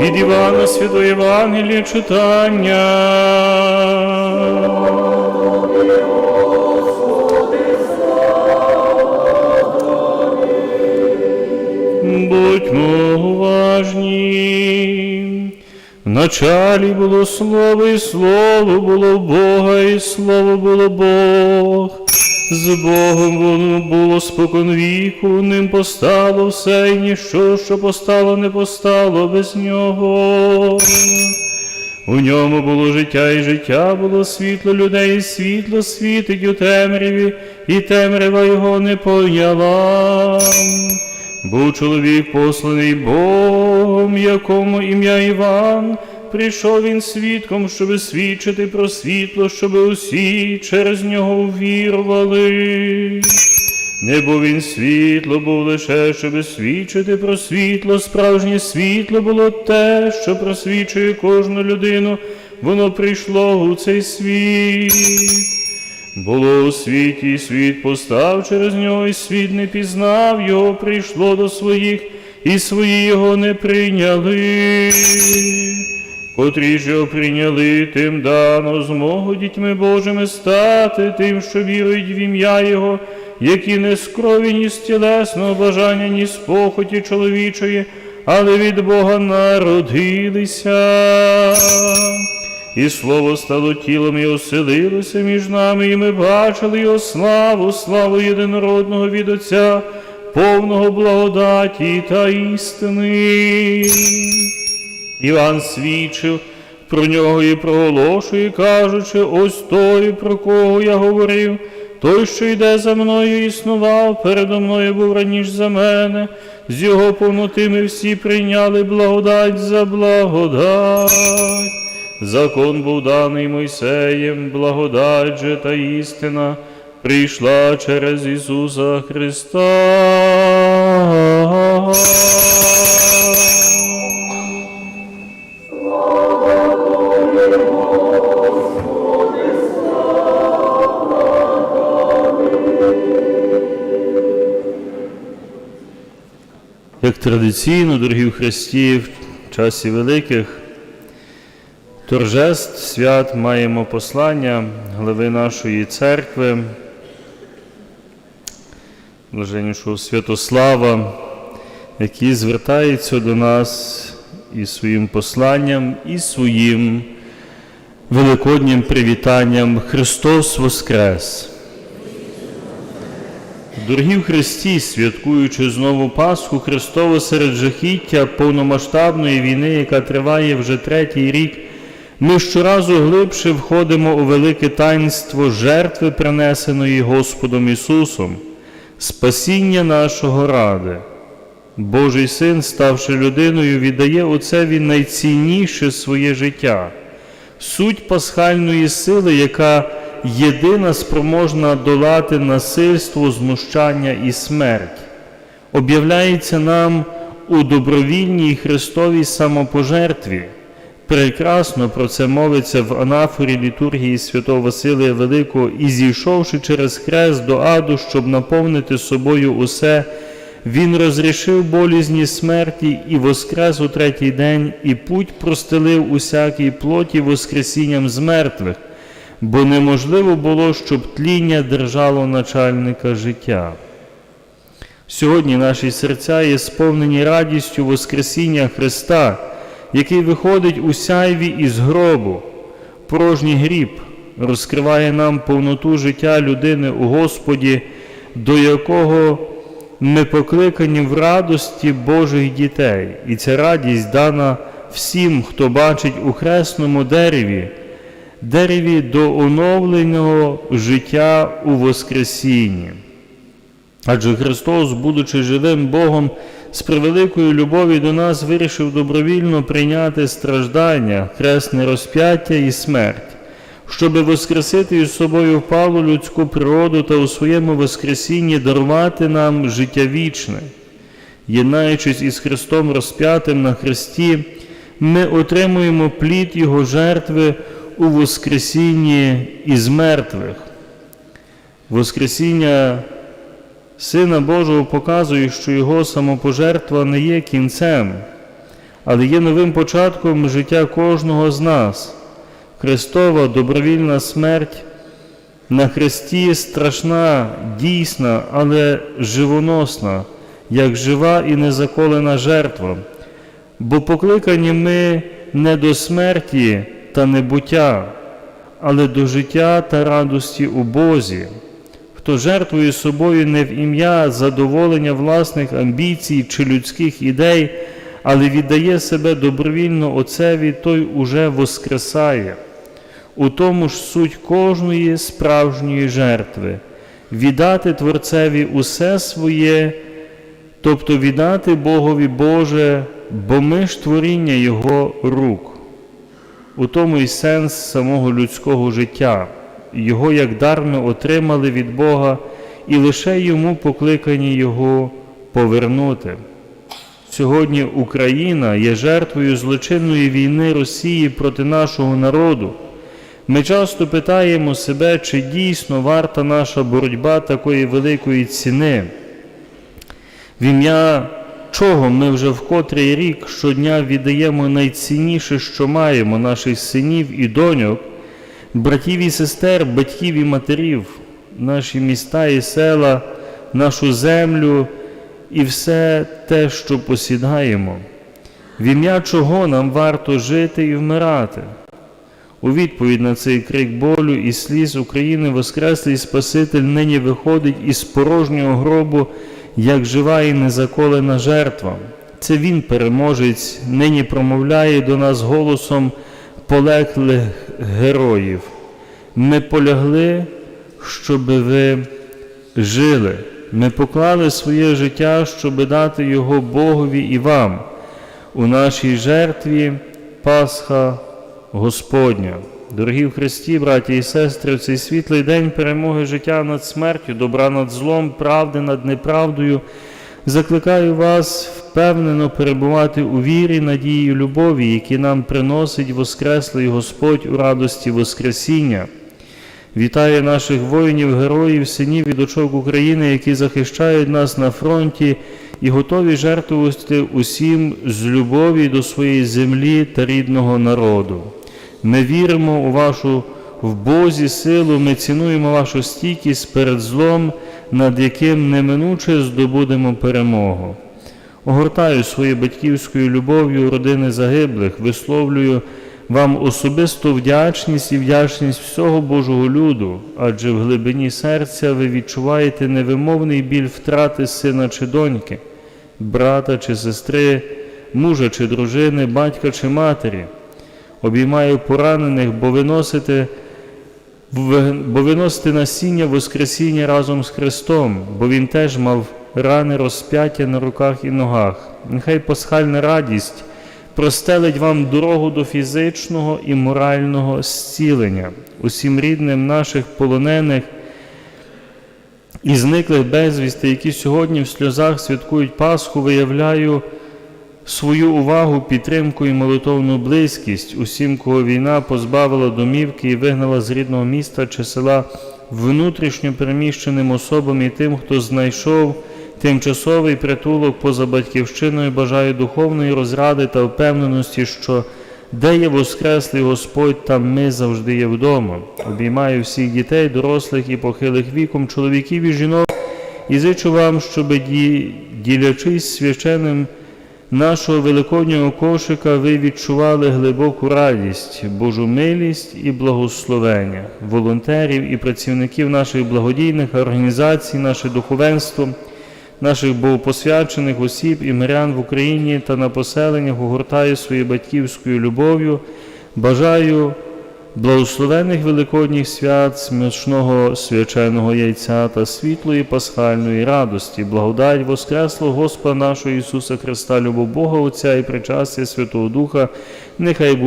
Від Івана Святої Євангелія читання. Будьмо уважні. Вначалі було слово, і слово було Бога, і слово було Бог. З Богом воно було спокон віку, ним постало все, і ніщо, що постало, не постало без нього. У ньому було життя, і життя було світло людей, і світло світить у темряві, і темрява його не поняла. Був чоловік посланий Богом, якому ім'я Іван. Прийшов він свідком, щоби свідчити про світло, щоби усі через нього увірували. Не був він світло, був лише, щоби свідчити про світло. Справжнє світло було те, що просвічує кожну людину. Воно прийшло у цей світ. Було у світі, і світ постав через нього, і світ не пізнав його, прийшло до своїх, і свої його не прийняли. Котрі ж його прийняли, тим дано змогу дітьми Божими стати, тим, що вірують в ім'я Його, які не з крові, ні з тілесного бажання, ні з похоті чоловічої, але від Бога народилися. І слово стало тілом і оселилося між нами, і ми бачили його славу, славу єдинородного від Отця, повного благодаті та істини. Іван свідчив про нього і проголошує, кажучи, ось той, про кого я говорив, той, що йде за мною, існував, передо мною був раніше за мене, з його повноти ми всі прийняли благодать за благодать. Закон був даний Мойсеєм, благодать же та істина прийшла через Ісуса Христа. Як традиційно, дорогі в Христі, в часі великих торжеств свят маємо послання глави нашої церкви, блаженнішого Святослава, який звертається до нас і своїм посланням, і своїм великоднім привітанням Христос Воскрес! Дорогі в Христі, святкуючи знову Пасху Христову серед жахіття повномасштабної війни, яка триває вже третій рік, ми щоразу глибше входимо у велике таїнство жертви, принесеної Господом Ісусом, спасіння нашого ради. Божий Син, ставши людиною, віддає Отцеві найцінніше своє життя, суть пасхальної сили, яка єдина спроможна долати насильство, знущання і смерть, об'являється нам у добровільній Христовій самопожертві. Прекрасно про це мовиться в анафорі літургії святого Василія Великого і зійшовши через хрест до аду, щоб наповнити собою усе, він розрішив болізні смерті і воскрес у третій день, і путь простелив усякій плоті воскресінням з мертвих, бо неможливо було, щоб тління держало начальника життя. Сьогодні наші серця є сповнені радістю Воскресіння Христа, який виходить у сяйві із гробу. Порожній гріб розкриває нам повноту життя людини у Господі, до якого ми покликані в радості Божих дітей. І ця радість дана всім, хто бачить у хресному дереві, дереві до оновленого життя у Воскресінні. Адже Христос, будучи живим Богом, з превеликою любові до нас вирішив добровільно прийняти страждання, хресне розп'яття і смерть, щоби воскресити із собою впалу людську природу та у своєму Воскресінні дарувати нам життя вічне. Єднаючись із Христом розп'ятим на Христі, ми отримуємо плід Його жертви у Воскресінні із мертвих. Воскресіння Сина Божого показує, що Його самопожертва не є кінцем, але є новим початком життя кожного з нас. Христова добровільна смерть на Христі страшна, дійсна, але живоносна, як жива і незаколена жертва. Бо покликані ми не до смерті та небуття, але до життя та радості у Бозі. Хто жертвує собою не в ім'я задоволення власних амбіцій чи людських ідей, але віддає себе добровільно Отцеві, той уже воскресає. У тому ж суть кожної справжньої жертви віддати Творцеві усе своє, тобто віддати Богові Боже, бо ми ж творіння Його рук. У тому і сенс самого людського життя. Його як дар ми отримали від Бога і лише йому покликані Його повернути. Сьогодні Україна є жертвою злочинної війни Росії проти нашого народу. Ми часто питаємо себе, чи дійсно варта наша боротьба такої великої ціни. В ім'я чого ми вже в котрий рік щодня віддаємо найцінніше, що маємо, наших синів і доньок, братів і сестер, батьків і матерів, наші міста і села, нашу землю і все те, що посідаємо. В ім'я чого нам варто жити і вмирати? У відповідь на цей крик болю і сліз України Воскреслий Спаситель нині виходить із порожнього гробу, як жива і незаколена жертва. Це Він, переможець, нині промовляє до нас голосом полеглих героїв. Ми полягли, щоб ви жили. Ми поклали своє життя, щоб дати його Богові і вам. У нашій жертві Пасха Господня. Дорогі в Христі, браті і сестри, в цей світлий день перемоги життя над смертю, добра над злом, правди над неправдою, закликаю вас впевнено перебувати у вірі, надії і любові, які нам приносить Воскреслий Господь у радості Воскресіння. Вітаю наших воїнів, героїв, синів і дочок України, які захищають нас на фронті і готові жертвувати усім з любові до своєї землі та рідного народу. Ми віримо у вашу в Бозі силу, ми цінуємо вашу стійкість перед злом, над яким неминуче здобудемо перемогу. Огортаю своєю батьківською любов'ю родини загиблих, висловлюю вам особисту вдячність і вдячність всього Божого люду, адже в глибині серця ви відчуваєте невимовний біль втрати сина чи доньки, брата чи сестри, мужа чи дружини, батька чи матері. Обіймаю поранених, бо ви носите, бо виносите насіння Воскресіння разом з Христом, бо Він теж мав рани розп'яття на руках і ногах. Нехай пасхальна радість простелить вам дорогу до фізичного і морального зцілення, усім рідним наших полонених і зниклих безвісти, які сьогодні в сльозах святкують Пасху, виявляю свою увагу, підтримку і молитовну близькість усім, кого війна позбавила домівки і вигнала з рідного міста чи села внутрішньо переміщеним особам і тим, хто знайшов тимчасовий притулок поза батьківщиною, бажаю духовної розради та впевненості, що де є Воскреслий Господь, там ми завжди є вдома. Обіймаю всіх дітей, дорослих і похилих віком, чоловіків і жінок, і зичу вам, щоб ділячись священним нашого великоднього кошика, ви відчували глибоку радість, Божу милість і благословення, волонтерів і працівників наших благодійних організацій, наше духовенство наших богопосвячених осіб і мирян в Україні та на поселеннях огортаю своєю батьківською любов'ю. Бажаю благословених великодніх свят, смачного свяченого яйця та світлої пасхальної радості, благодать Воскресло Господа нашого Ісуса Христа, любов Бога Отця і причастя Святого Духа, нехай буде.